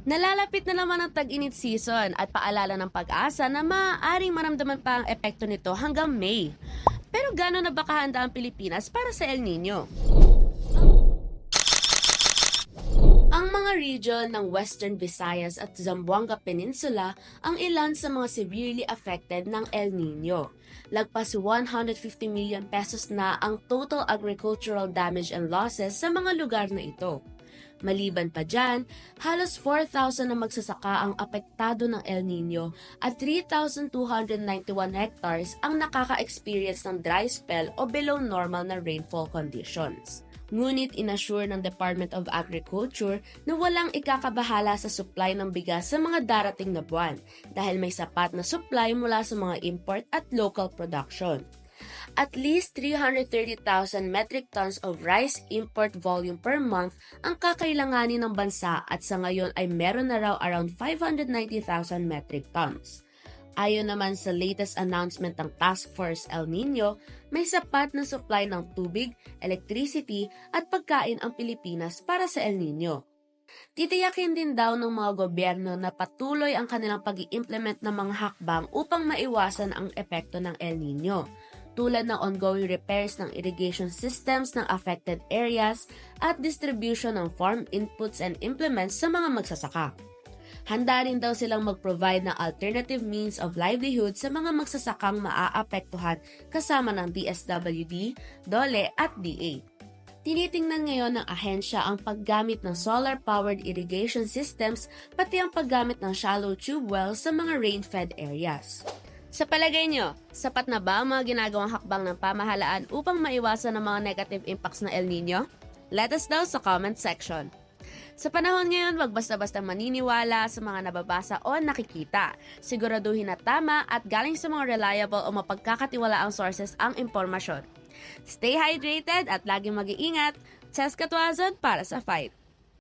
Nalalapit na naman ang tag-init season at paalala ng pag-asa na maaaring maramdaman pa ang epekto nito hanggang May. Pero gano'n na ba kahanda ang Pilipinas para sa El Nino? Ang mga region ng Western Visayas at Zamboanga Peninsula ang ilan sa mga severely affected ng El Nino. Lagpas 150 million pesos na ang total agricultural damage and losses sa mga lugar na ito. Maliban pa dyan, halos 4,000 na magsasaka ang apektado ng El Nino at 3,291 hectares ang nakaka-experience ng dry spell o below normal na rainfall conditions. Ngunit inassure ng Department of Agriculture na walang ikakabahala sa supply ng bigas sa mga darating na buwan dahil may sapat na supply mula sa mga import at local production. At least 330,000 metric tons of rice import volume per month ang kakailanganin ng bansa at sa ngayon ay meron na raw around 590,000 metric tons. Ayon naman sa latest announcement ng Task Force El Nino, may sapat na supply ng tubig, electricity at pagkain ang Pilipinas para sa El Nino. Titiyakin din daw ng mga gobyerno na patuloy ang kanilang pag implement ng mga hakbang upang maiwasan ang epekto ng El Nino tulad ng ongoing repairs ng irrigation systems ng affected areas at distribution ng farm inputs and implements sa mga magsasaka. Handa rin daw silang mag-provide ng alternative means of livelihood sa mga magsasakang maaapektuhan kasama ng DSWD, DOLE at DA. Tinitingnan ngayon ng ahensya ang paggamit ng solar-powered irrigation systems pati ang paggamit ng shallow tube wells sa mga rain-fed areas. Sa palagay nyo, sapat na ba ang mga ginagawang hakbang ng pamahalaan upang maiwasan ang mga negative impacts ng El Nino? Let us know sa comment section. Sa panahon ngayon, wag basta-basta maniniwala sa mga nababasa o nakikita. Siguraduhin na tama at galing sa mga reliable o mapagkakatiwalaang sources ang impormasyon. Stay hydrated at laging mag-iingat. Chess Katwazon para sa fight!